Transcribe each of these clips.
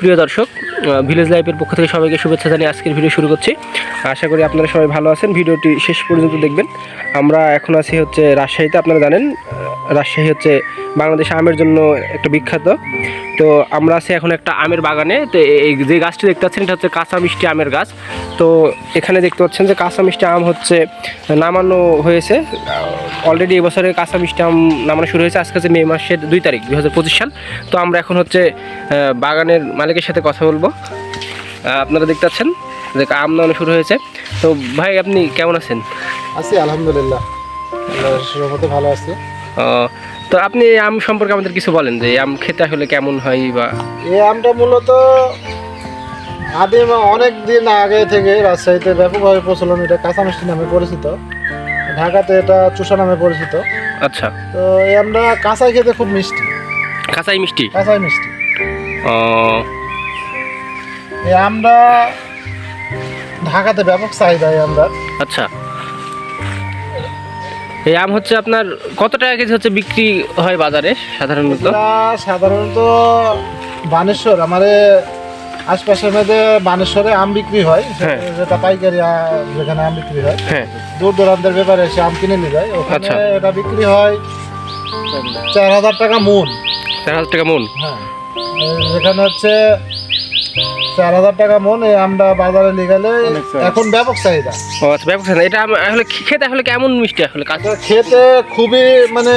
প্রিয় দর্শক ভিলেজ লাইফের পক্ষ থেকে সবাইকে শুভেচ্ছা জানিয়ে আজকের ভিডিও শুরু করছি। আশা করি আপনারা সবাই ভালো আছেন। ভিডিওটি শেষ পর্যন্ত দেখবেন। আমরা এখন আছি হচ্ছে রাজশাহীতে, আপনারা জানেন রাজশাহী হচ্ছে বাংলাদেশ আমের জন্য একটা বিখ্যাত। তো আমরা আছি এখন একটা আমের বাগানে। তো এই যে গাছটি দেখতে পাচ্ছেন, এটা হচ্ছে কাঁচা মিষ্টি আমের গাছ। তো এখানে দেখতে পাচ্ছেন যে কাঁচা মিষ্টি আম হচ্ছে নামানো হয়েছে। অলরেডি এবছরে কাঁচা মিষ্টি আম নামানো শুরু হয়েছে, আজকে হচ্ছে মে মাসের দুই তারিখ, দুই হাজার পঁচিশ সাল। তো আমরা এখন হচ্ছে বাগানের মালিকের সাথে কথা বলব। আপনারা দেখতে পাচ্ছেন যে আম নামানো শুরু হয়েছে। তো ভাই, আপনি কেমন আছেন? আছি, আলহামদুলিল্লাহ। ভালো আছি। তো আপনি আম সম্পর্কে আমাদের কিছু বলেন যে আম খেতে আসলে কেমন হয় বা এই আমটা মূলত আদিম অনেক দিন আগে থেকে রাজশাহীতে ব্যাপকভাবে প্রচলন এটা কাঁচা মিষ্টি নামে পরিচিত। ঢাকাতে এটা চুষা নামে পরিচিত। আচ্ছা। তো এই আমটা কাঁচাই খেতে খুব মিষ্টি। কাঁচাই মিষ্টি? কাঁচাই মিষ্টি। এই আমটা ঢাকাতে ব্যাপক চাহিদা আমরা আচ্ছা। এই আম হচ্ছে আপনার কত টাকা কেজি হচ্ছে বিক্রি হয় বাজারে সাধারণত? সাধারণত বানেশ্বর আমার আশপাশের মধ্যে বানেশ্বরে আম বিক্রি হয় হ্যাঁ। যেটা পাইকারি যেখানে আম বিক্রি হয়। হ্যাঁ। দূর দূরান্তের ব্যাপারে এসে আম কিনে নিয়ে যায়। ওখানে আচ্ছা। এটা বিক্রি হয় চার হাজার টাকা মন চার হাজার টাকা মন হ্যাঁ। যেখানে হচ্ছে চার হাজার টাকা মন এই আমটা বাজারে নিয়ে গেলে এখন ব্যাপক চাহিদা। ও আচ্ছা ব্যাপক চাহিদা। এটা আসলে খেতে আসলে কেমন মিষ্টি আসলে খেতে খুবই মানে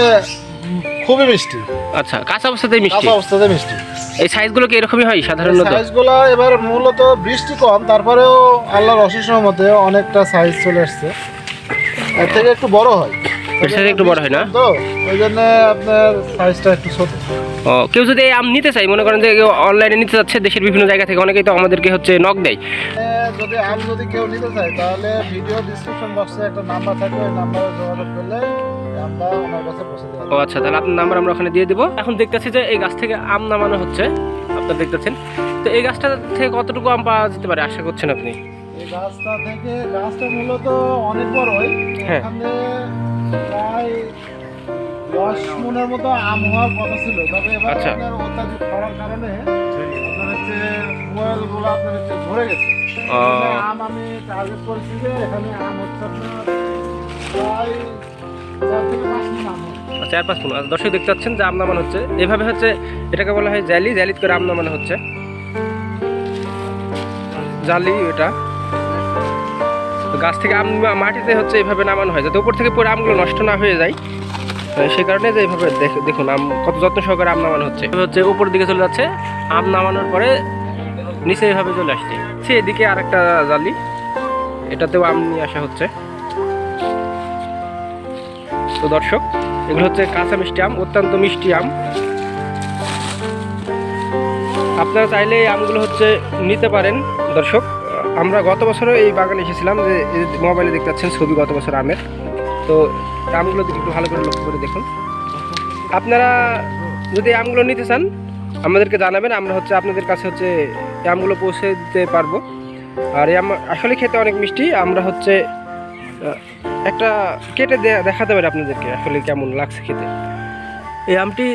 খুবই মিষ্টি। আচ্ছা কাঁচা অবস্থাতেই মিষ্টি। কাঁচা অবস্থাতে মিষ্টি। এই সাইজগুলো কি এরকমই হয় সাধারণত? সাইজগুলো এবার মূলত বৃষ্টি কম তারপরেও আল্লাহর অশেষ মতে অনেকটা সাইজ চলে আসছে। এর থেকে একটু বড় হয়। এর একটু বড় হয় না? তো ওই জন্য আপনার সাইজটা একটু ছোট। ও কেউ যদি আম নিতে চাই মনে করেন যে অনলাইনে নিতে যাচ্ছে দেশের বিভিন্ন জায়গা থেকে অনেকেই তো আমাদেরকে হচ্ছে নক দেয়। যদি আম যদি কেউ নিতে চায় তাহলে ভিডিও ডিসক্রিপশন বক্সে একটা নাম্বার থাকবে ওই নাম্বারে যোগাযোগ করলে ও আচ্ছা তাহলে আপনার নাম্বার আমরা ওখানে দিয়ে দেবো। এখন দেখতেছি যে এই গাছ থেকে আম নামানো হচ্ছে। আপনারা দেখতেছেন? তো এই গাছটা থেকে কতটুকু আম পাওয়া যেতে পারে আশা করছেন আপনি? এই গাছটা থেকে গাছটা মূলত অনেক বড়ই। হ্যাঁ। এখানে প্রায় দশ মনের মতো আম হওয়ার কথা ছিল। তবে এবার আচ্ছা। আপনার অত্যাধিক খরার কারণে আপনার হচ্ছে মোবাইলগুলো আপনার হচ্ছে ঝরে গেছে। আম আমি টার্গেট করেছি যে এখানে আম হচ্ছে আপনার প্রায় চার পাঁচ দর্শক দেখতে পাচ্ছেন যে আম নামানো হচ্ছে। এভাবে হচ্ছে এটাকে বলা হয় জ্যালি জ্যালিত করে আম নামানো হচ্ছে। জালি এটা। তো গাছ থেকে আম মাটিতে হচ্ছে এইভাবে নামানো হয়, যাতে উপর থেকে পরে আমগুলো নষ্ট না হয়ে যায়। সেই কারণে যে এইভাবে দেখ- দেখুন, আম কত যত্ন সহকারে আম নামানো হচ্ছে। হচ্ছে উপর দিকে চলে যাচ্ছে, আম নামানোর পরে নিচে এইভাবে চলে আসছে। সে এদিকে আরেকটা জালি, এটাতেও আম নিয়ে আসা হচ্ছে। তো দর্শক, এগুলো হচ্ছে কাঁচা মিষ্টি আম, অত্যন্ত মিষ্টি আম। আপনারা চাইলে এই আমগুলো হচ্ছে নিতে পারেন, দর্শক। আমরা গত বছরও এই বাগানে এসেছিলাম যে মোবাইলে দেখতে পাচ্ছেন ছবি গত বছর আমের। তো আমগুলো দিকে একটু ভালো করে লক্ষ্য করে দেখুন। আপনারা যদি আমগুলো নিতে চান আমাদেরকে জানাবেন। আমরা হচ্ছে আপনাদের কাছে হচ্ছে আমগুলো পৌঁছে দিতে পারব। আর এই আম আসলে খেতে অনেক মিষ্টি। আমরা হচ্ছে একটা কেটে দেখাতে পারি আপনাদেরকে আসলে কেমন লাগছে খেতে। এই আমটি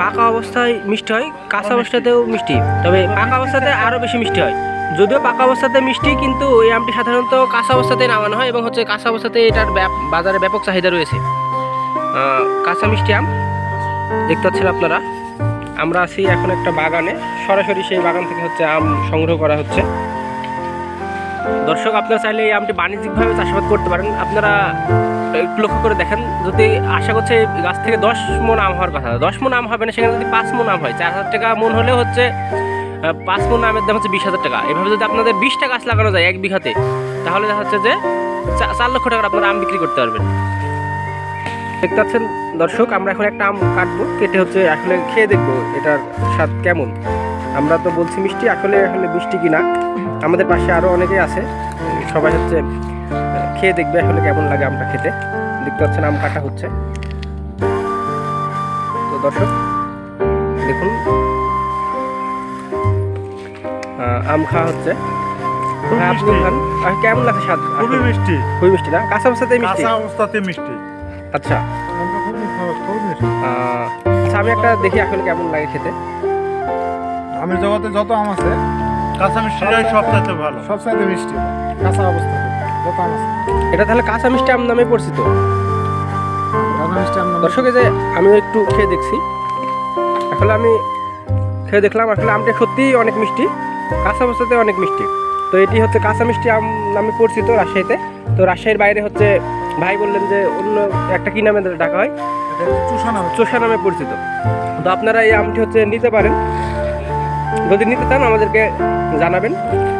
পাকা অবস্থায় মিষ্টি হয় কাঁচা অবস্থাতেও মিষ্টি। তবে পাকা অবস্থাতে আরও বেশি মিষ্টি হয়। যদিও পাকা অবস্থাতে মিষ্টি, কিন্তু এই আমটি সাধারণত কাঁচা অবস্থাতেই নামানো হয় এবং হচ্ছে কাঁচা অবস্থাতে এটার বাজারে ব্যাপক চাহিদা রয়েছে। কাঁচা মিষ্টি আম, দেখতে পাচ্ছেন আপনারা। আমরা আছি এখন একটা বাগানে। সরাসরি সেই বাগান থেকে হচ্ছে আম সংগ্রহ করা হচ্ছে। দর্শক, আপনারা চাইলে এই আমটি বাণিজ্যিকভাবে চাষাবাদ করতে পারেন। আপনারা একটু লক্ষ্য করে দেখেন, যদি আশা করছে গাছ থেকে দশ মন আম হওয়ার কথা, দশ মন আম হবে না, সেখানে যদি পাঁচ মন আম হয়, চার হাজার টাকা মন হলে হচ্ছে পাঁচ মন আমের দাম হচ্ছে বিশ হাজার টাকা। এভাবে যদি আপনাদের বিশটা গাছ লাগানো যায় এক বিঘাতে, তাহলে দেখা যাচ্ছে যে চার লক্ষ টাকার আপনারা আম বিক্রি করতে পারবেন। দেখতে পাচ্ছেন দর্শক, আমরা এখন একটা আম কাটবো। কেটে হচ্ছে আসলে খেয়ে দেখব এটার স্বাদ কেমন। আমরা তো বলছি মিষ্টি, আসলে আসলে মিষ্টি কিনা। আমাদের পাশে আরও অনেকেই আছে। সবাই হচ্ছে খেয়ে দেখবে আসলে কেমন লাগে আমটা খেতে। দেখতে পাচ্ছেন আম কাটা হচ্ছে। তো দর্শক, দেখুন। আম খাওয়া হচ্ছে। হ্যাঁ, আপনি খান। আর কেমন লাগছে স্বাদ? খুবই মিষ্টি। খুবই মিষ্টি না? কাঁচা অবস্থাতেই মিষ্টি? কাঁচা অবস্থাতে মিষ্টি। আচ্ছা। আচ্ছা আমি একটা দেখি আসলে কেমন লাগে খেতে। আমের জগতে যত আম আছে কাঁচা মিষ্টিটাই সবচাইতে ভালো। সবচাইতে মিষ্টি। কাঁচা অবস্থা যত আম আছে। এটা তাহলে কাঁচা মিষ্টি আম নামে পরিচিত? দর্শক যে আমি একটু খেয়ে দেখছি। আসলে আমি খেয়ে দেখলাম আসলে আমটা সত্যিই অনেক মিষ্টি। কাঁচা অবস্থাতে অনেক মিষ্টি। তো এটি হচ্ছে কাঁচা মিষ্টি আম নামে পরিচিত রাজশাহীতে। তো রাজশাহীর বাইরে হচ্ছে ভাই বললেন যে অন্য একটা কি নামে ডাকা হয়? চুষা নামে। চোষা নামে পরিচিত। তো আপনারা এই আমটি হচ্ছে নিতে পারেন। যদি নিতে চান আমাদেরকে জানাবেন।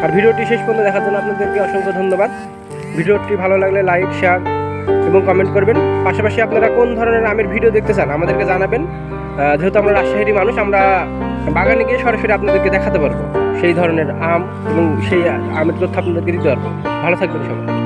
আর ভিডিওটি শেষ পর্যন্ত দেখার জন্য আপনাদেরকে অসংখ্য ধন্যবাদ। ভিডিওটি ভালো লাগলে লাইক শেয়ার এবং কমেন্ট করবেন। পাশাপাশি আপনারা কোন ধরনের আমের ভিডিও দেখতে চান আমাদেরকে জানাবেন। যেহেতু আমরা রাজশাহীর মানুষ, আমরা বাগানে গিয়ে সরাসরি আপনাদেরকে দেখাতে পারব। সেই ধরনের আম এবং সেই আমের তথ্য আপনাদেরকে দিতে পারব। ভালো থাকবেন সবাই।